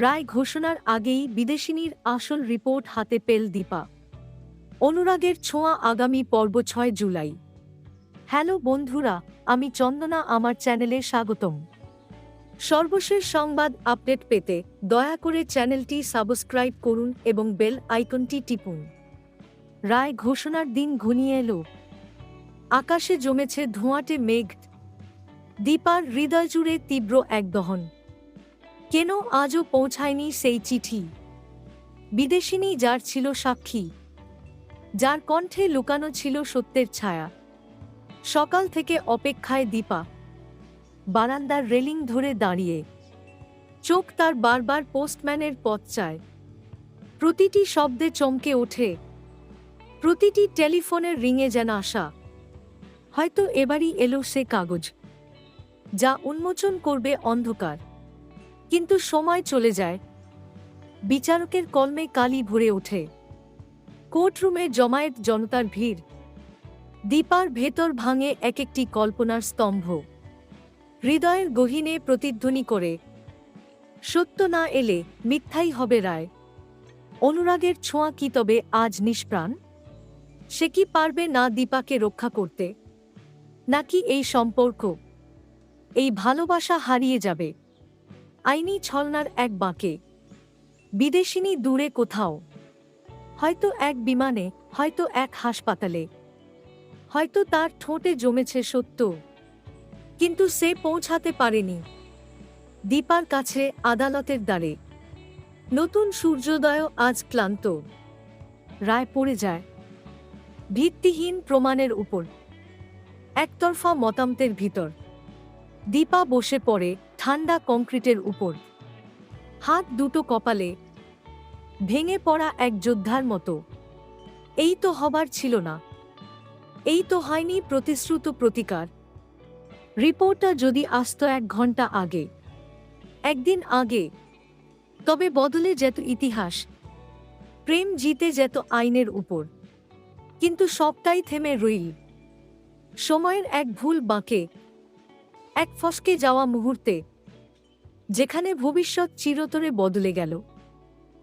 রায় ঘোষণার আগেই বিদেশিনীর আসল রিপোর্ট হাতে পেল দীপা। অনুরাগের ছোঁয়া আগামী পর্ব ছয় জুলাই। হ্যালো বন্ধুরা, আমি চন্দনা, আমার চ্যানেলে স্বাগতম। সর্বশেষ সংবাদ আপডেট পেতে দয়া করে চ্যানেলটি সাবস্ক্রাইব করুন এবং বেল আইকনটি টিপুন। রায় ঘোষণার দিন ঘনিয়ে এলো। আকাশে জমেছে ধোঁয়াটে মেঘ। দীপার হৃদয় জুড়ে তীব্র এক দহন কেন আজও পৌঁছায়নি সেই চিঠি? বিদেশিনী যার ছিল সাক্ষী, যার কণ্ঠে লুকানো ছিল সত্যের ছায়া। সকাল থেকে অপেক্ষায় দীপা, বারান্দার রেলিং ধরে দাঁড়িয়ে। চোখ তার বারবার পোস্টম্যানের পথ চায়। প্রতিটি শব্দে চমকে ওঠে। প্রতিটি টেলিফোনের রিংয়ে যেন আসা। হয়তো এবারই এলো সে কাগজ, যা উন্মোচন করবে অন্ধকার। কিন্তু সময় চলে যায়। বিচারকের কলমে কালি ভরে ওঠে। কোর্টরুমে জমায়েত জনতার ভিড়। দীপার ভেতর ভাঙে এক একটি কল্পনার স্তম্ভ। হৃদয়ের গহীনে প্রতিধ্বনি করে। সত্য না এলে মিথ্যাই হবে রায়। অনুরাগের ছোঁয়া কি তবে আজ নিষ্প্রাণ? সে কি পারবে না দীপাকে রক্ষা করতে? নাকি এই সম্পর্ক? এই ভালোবাসা হারিয়ে যাবে। আইনি ছলনার এক বাঁকে। বিদেশিনী দূরে কোথাও। হয়তো এক বিমানে, হয়তো এক হাসপাতালে। হয়তো তার ঠোঁটে জমেছে সত্য। কিন্তু সে পৌঁছাতে পারেনি। দীপার কাছে আদালতের দ্বারে। নতুন সূর্যোদয় আজ ক্লান্ত। রায় পড়ে যায়। ভিত্তিহীন প্রমাণের উপর। একতরফা মতামতের ভিতর। দীপা বসে পড়ে ঠান্ডা কংক্রিটের উপর। হাত দুটো কপালে। ভেঙে পড়া এক যোদ্ধার মতো। এই তো হবার ছিল না। এই তো হয়নি প্রতিশ্রুত প্রতিকার। রিপোর্টটা যদি আসত এক ঘণ্টা আগে। একদিন আগে। তবে বদলে যেত ইতিহাস। প্রেম জিতে যেত আইনের উপর। কিন্তু সবটাই থেমে রইল। সময়ের এক ভুল বাঁকে। এক ফসকে যাওয়া মুহূর্তে। যেখানে ভবিষ্যৎ চিরতরে বদলে গেল।